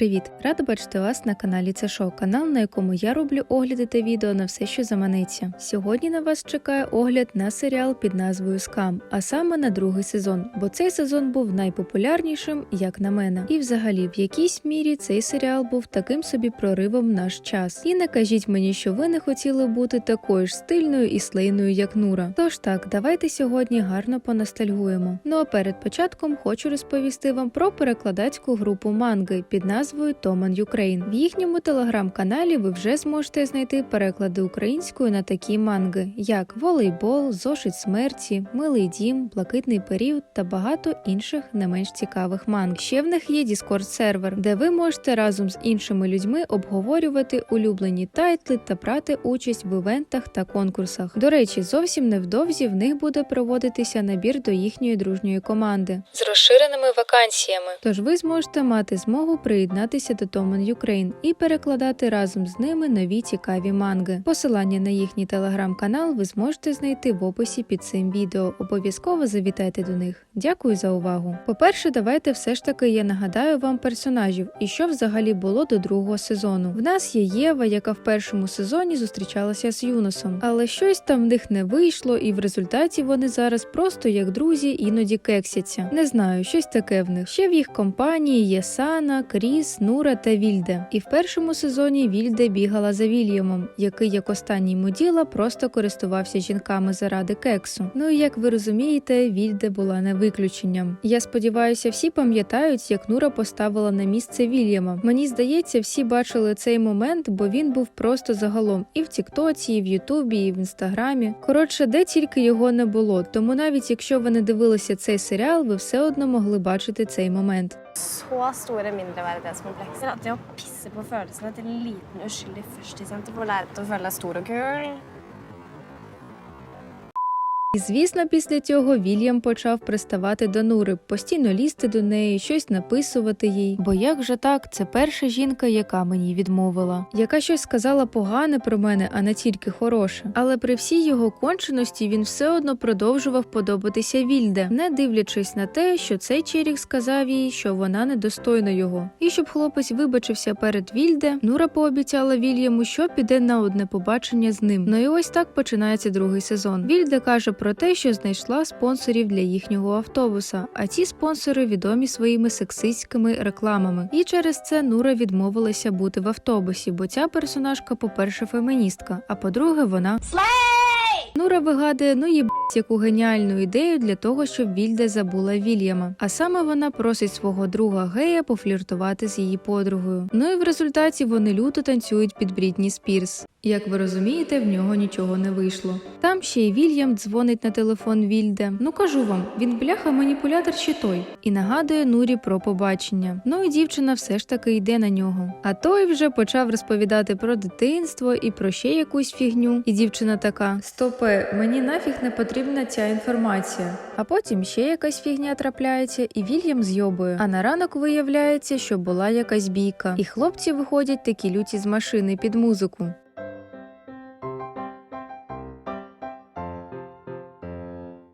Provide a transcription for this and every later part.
Привіт! Рада бачити вас на каналі Це Шоу, канал, на якому я роблю огляди та відео на все, що заманеться. Сьогодні на вас чекає огляд на серіал під назвою Скам, а саме на другий сезон, бо цей сезон був найпопулярнішим, як на мене. І взагалі, в якійсь мірі цей серіал був таким собі проривом наш час. І не кажіть мені, що ви не хотіли бути такою ж стильною і слейною, як Нура. Тож так, давайте сьогодні гарно поностальгуємо. Ну а перед початком хочу розповісти вам про перекладацьку групу манги під назвою Томан Юкрейн. В їхньому телеграм-каналі ви вже зможете знайти переклади українською на такі манги, як волейбол, зошит смерті, милий дім, блакитний період та багато інших не менш цікавих манг. Ще в них є Discord сервер, де ви можете разом з іншими людьми обговорювати улюблені тайтли та брати участь в івентах та конкурсах. До речі, зовсім невдовзі в них буде проводитися набір до їхньої дружньої команди з розширеними вакансіями. Тож ви зможете мати змогу приєднатися до Toman Ukraine і перекладати разом з ними нові цікаві манги. Посилання на їхній телеграм-канал ви зможете знайти в описі під цим відео. Обов'язково завітайте до них. Дякую за увагу. По-перше, давайте все ж таки я нагадаю вам персонажів і що взагалі було до другого сезону. В нас є Єва, яка в першому сезоні зустрічалася з Юносом, але щось там в них не вийшло, і в результаті вони зараз просто як друзі іноді кексяться. Не знаю, щось таке в них. Ще в їх компанії є Сана, Кріс, Нура та Вільде. І в першому сезоні Вільде бігала за Вільямом, який як останній муділа просто користувався жінками заради кексу. Ну і як ви розумієте, Вільде була не виключенням. Я сподіваюся, всі пам'ятають, як Нура поставила на місце Вільяма. Мені здається, всі бачили цей момент, бо він був просто загалом і в Тіктоці, і в Ютубі, і в Інстаграмі. Коротше, де тільки його не було. Тому навіть якщо ви не дивилися цей серіал, ви все одно могли bачити цей момент. Så store mindreverdighetskomplekser at det å pisse på følelsene til en liten uskyldig førstesjente får lære til å føle deg stor og kul. І звісно, після цього Вільям почав приставати до Нури, постійно лізти до неї, щось написувати їй. Бо як же так, це перша жінка, яка мені відмовила, яка щось сказала погане про мене, а не тільки хороше. Але при всій його конченості він все одно продовжував подобатися Вільде, не дивлячись на те, що цей черік сказав їй, що вона недостойна його. І щоб хлопець вибачився перед Вільде, Нура пообіцяла Вільяму, що піде на одне побачення з ним. Ну і ось так починається другий сезон. Вільде каже про те, що знайшла спонсорів для їхнього автобуса, а ці спонсори відомі своїми сексистськими рекламами. І через це Нура відмовилася бути в автобусі, бо ця персонажка, по-перше, феміністка, а по-друге, вона Нура вигадує, ну їбать, яку геніальну ідею для того, щоб Вільде забула Вільяма. А саме вона просить свого друга гея пофліртувати з її подругою. Ну і в результаті вони люто танцюють під Брітні Спірс. Як ви розумієте, в нього нічого не вийшло. Там ще й Вільям дзвонить на телефон Вільде. Ну кажу вам, він бляха маніпулятор чи той, і нагадує Нурі про побачення. Ну і дівчина все ж таки йде на нього. А той вже почав розповідати про дитинство і про ще якусь фігню. І дівчина така: Стопе, мені нафіг не потрібна ця інформація. А потім ще якась фігня трапляється, і Вільям зйобує. А на ранок виявляється, що була якась бійка, і хлопці виходять такі люті з машини під музику.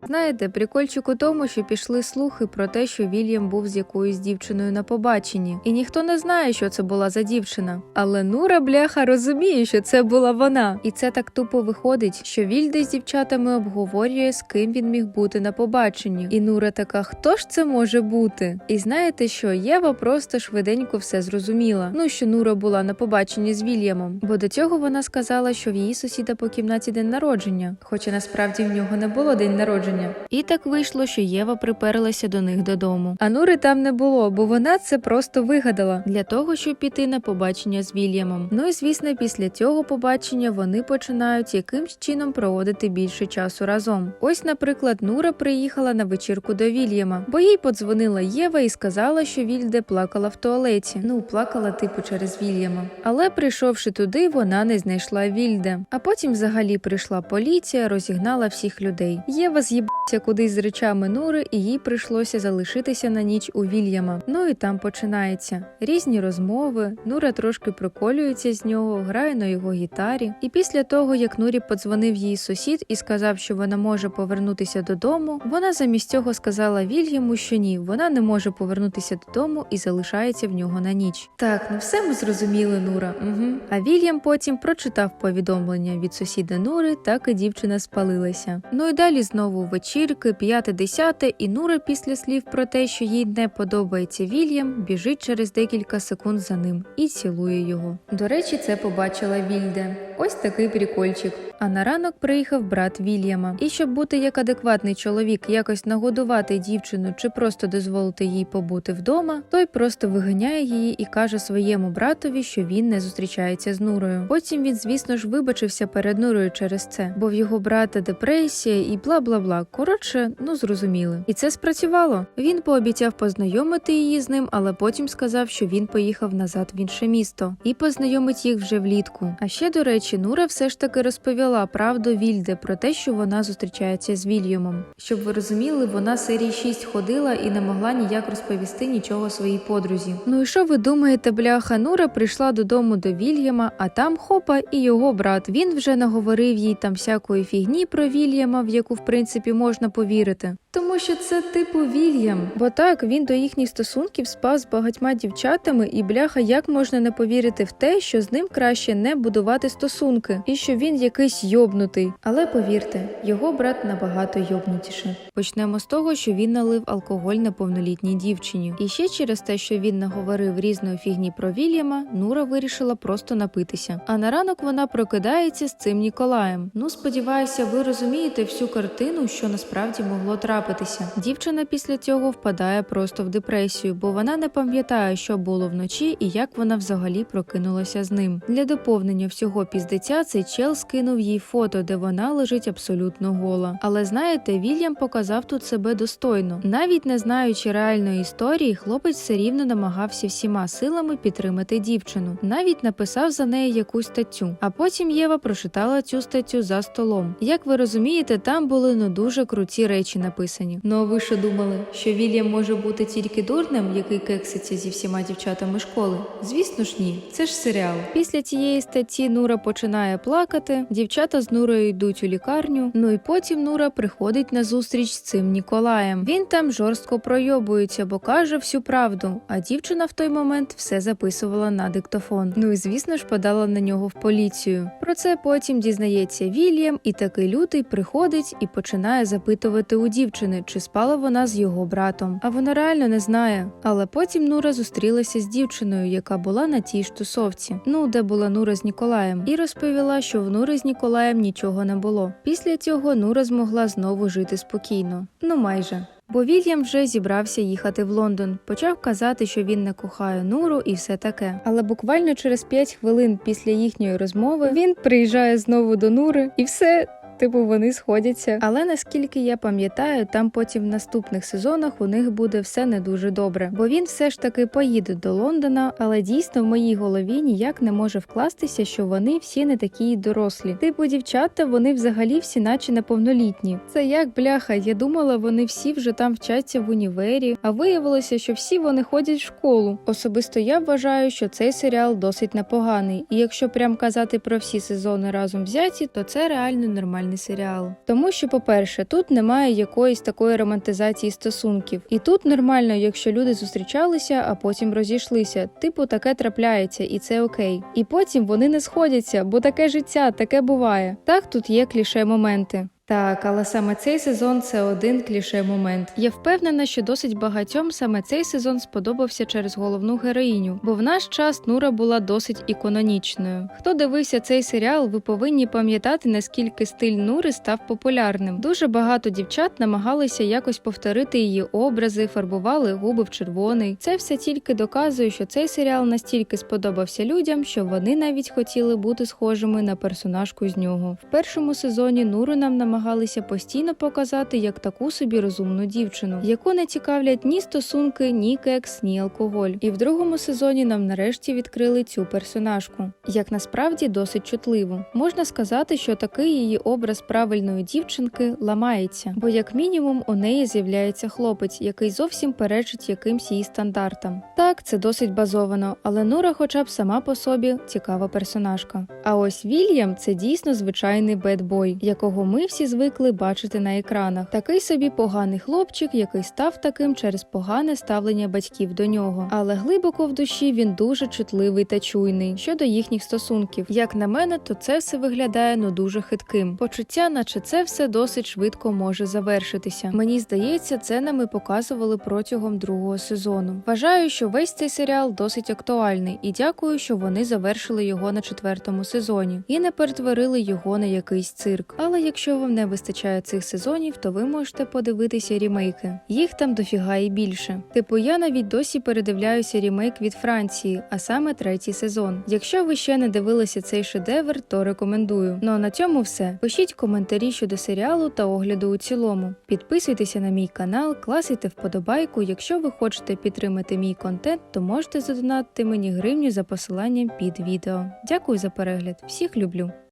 Знаєте, прикольчик у тому, що пішли слухи про те, що Вільям був з якоюсь дівчиною на побаченні, і ніхто не знає, що це була за дівчина. Але Нура бляха розуміє, що це була вона, і це так тупо виходить, що Вільда з дівчатами обговорює, з ким він міг бути на побаченні. І Нура така, хто ж це може бути? І знаєте що? Єва просто швиденько все зрозуміла. Ну що Нура була на побаченні з Вільямом, бо до цього вона сказала, що в її сусіда по кімнаті день народження, хоча насправді в нього не було день народження. І так вийшло, що Єва приперлася до них додому. А Нури там не було, бо вона це просто вигадала для того, щоб піти на побачення з Вільямом. Ну і звісно, після цього побачення вони починають якимсь чином проводити більше часу разом. Ось, наприклад, Нура приїхала на вечірку до Вільяма, бо їй подзвонила Єва і сказала, що Вільде плакала в туалеті. Ну, плакала типу через Вільяма. Але прийшовши туди, вона не знайшла Вільде. А потім взагалі прийшла поліція, розігнала всіх людей. Єва з'їбала в'їбся кудись з речами Нури, і їй прийшлося залишитися на ніч у Вільяма. Ну і там починається різні розмови. Нура трошки приколюється з нього, грає на його гітарі. І після того, як Нурі подзвонив її сусід і сказав, що вона може повернутися додому, вона замість цього сказала Вільяму, що ні, вона не може повернутися додому і залишається в нього на ніч. Так, ну все ми зрозуміли, Нура. Угу. А Вільям потім прочитав повідомлення від сусіда Нури, так і дівчина спалилася. Ну і далі знову вечірки, п'яте десяте, і Нура після слів про те, що їй не подобається Вільям, біжить через декілька секунд за ним і цілує його. До речі, це побачила Вільде. Ось такий прикольчик. А на ранок приїхав брат Вільяма. І щоб бути як адекватний чоловік, якось нагодувати дівчину чи просто дозволити їй побути вдома, той просто виганяє її і каже своєму братові, що він не зустрічається з Нурою. Потім він, звісно ж, вибачився перед Нурою через це, бо в його брата депресія і бла бла бла. Коротше, ну зрозуміли. І це спрацювало. Він пообіцяв познайомити її з ним, але потім сказав, що він поїхав назад в інше місто і познайомить їх вже влітку. А ще до речі, Нура все ж таки розповіла правду Вільде про те, що вона зустрічається з Вільямом. Щоб ви розуміли, вона серії 6 ходила і не могла ніяк розповісти нічого своїй подрузі. Ну і що ви думаєте, бляха Нура прийшла додому до Вільяма, а там хопа і його брат. Він вже наговорив їй там всякої фігні про Вільяма, в яку в принципі можна повірити. Тому що це типу Вільям. Бо так він до їхніх стосунків спав з багатьма дівчатами, і бляха, як можна не повірити в те, що з ним краще не будувати стосунки, і що він якийсь йобнутий. Але повірте, його брат набагато йобнутіше. Почнемо з того, що він налив алкоголь неповнолітній дівчині. І ще через те, що він наговорив різної фігні про Вільяма, Нура вирішила просто напитися. А на ранок вона прокидається з цим Ніколаєм. Ну, сподіваюся, ви розумієте всю картину, що насправді могло трапитися. Дівчина після цього впадає просто в депресію, бо вона не пам'ятає, що було вночі і як вона взагалі прокинулася з ним. Для доповнення всього піздеця цей чел скинув їй фото, де вона лежить абсолютно гола. Але знаєте, Вільям показав тут себе достойно. Навіть не знаючи реальної історії, хлопець все рівно намагався всіма силами підтримати дівчину. Навіть написав за неї якусь статтю. А потім Єва прочитала цю статтю за столом. Як ви розумієте, там були ну дуже круті речі написані. Ну а ви що думали, що Вільям може бути тільки дурнем, який кекситься зі всіма дівчатами школи? Звісно ж ні, це ж серіал. Після цієї статті Нура починає плакати. Дівчата з Нурою йдуть у лікарню. Ну і потім Нура приходить на зустріч з цим Ніколаєм. Він там жорстко пройобується, бо каже всю правду. А дівчина в той момент все записувала на диктофон. Ну і звісно ж подала на нього в поліцію. Про це потім дізнається Вільям, і такий лютий приходить і починає запитувати у дівчини, чи спала вона з його братом. А вона реально не знає. Але потім Нура зустрілася з дівчиною, яка була на тій ж тусовці. Ну, де була Нура з Ніколаєм, і розповіла, що в Нури з Ніколаєм нічого не було. Після цього Нура змогла знову жити спокійно. Ну майже. Бо Вільям вже зібрався їхати в Лондон, почав казати, що він не кохає Нуру і все таке. Але буквально через 5 хвилин після їхньої розмови він приїжджає знову до Нури, і все. Типу вони сходяться. Але наскільки я пам'ятаю, там потім в наступних сезонах у них буде все не дуже добре. Бо він все ж таки поїде до Лондона, але дійсно в моїй голові ніяк не може вкластися, що вони всі не такі дорослі. Типу, дівчата, вони взагалі всі, наче неповнолітні. Це як бляха. Я думала, вони всі вже там вчаться в універі, а виявилося, що всі вони ходять в школу. Особисто я вважаю, що цей серіал досить непоганий, і якщо прям казати про всі сезони разом взяті, то це реально нормальний серіал. Тому що, по-перше, тут немає якоїсь такої романтизації стосунків, і тут нормально, якщо люди зустрічалися, а потім розійшлися. Типу, таке трапляється, і це окей. І потім вони не сходяться, бо таке життя, таке буває. Так тут є кліше моменти. Так, але саме цей сезон це один кліше момент. Я впевнена, що досить багатьом саме цей сезон сподобався через головну героїню, бо в наш час Нура була досить ікононічною. Хто дивився цей серіал, ви повинні пам'ятати, наскільки стиль Нури став популярним. Дуже багато дівчат намагалися якось повторити її образи, фарбували губи в червоний. Це все тільки доказує, що цей серіал настільки сподобався людям, що вони навіть хотіли бути схожими на персонажку з нього. В першому сезоні Нуру нам намагалися намагалися постійно показати як таку собі розумну дівчину, яку не цікавлять ні стосунки, ні кекс, ні алкоголь. І в другому сезоні нам нарешті відкрили цю персонажку, як насправді досить чутливу. Можна сказати, що такий її образ правильної дівчинки ламається, бо як мінімум у неї з'являється хлопець, який зовсім перечить якимсь її стандартам. Так, це досить базовано, але Нура, хоча б сама по собі цікава персонажка. А ось Вільям це дійсно звичайний бедбой, якого ми всі звикли бачити на екранах. Такий собі поганий хлопчик, який став таким через погане ставлення батьків до нього. Але глибоко в душі він дуже чутливий та чуйний щодо їхніх стосунків. Як на мене, то це все виглядає ну дуже хитким. Почуття, наче це все досить швидко може завершитися. Мені здається, це нам і показували протягом другого сезону. Вважаю, що весь цей серіал досить актуальний, і дякую, що вони завершили його на четвертому сезоні і не перетворили його на якийсь цирк. Але якщо вам не вистачає цих сезонів, то ви можете подивитися рімейки. Їх там дофіга і більше. Типу, я навіть досі передивляюся рімейк від Франції, а саме третій сезон. Якщо ви ще не дивилися цей шедевр, то рекомендую. Ну а на цьому все. Пишіть коментарі щодо серіалу та огляду у цілому. Підписуйтеся на мій канал, класайте вподобайку. Якщо ви хочете підтримати мій контент, то можете задонатити мені гривню за посиланням під відео. Дякую за перегляд. Всіх люблю.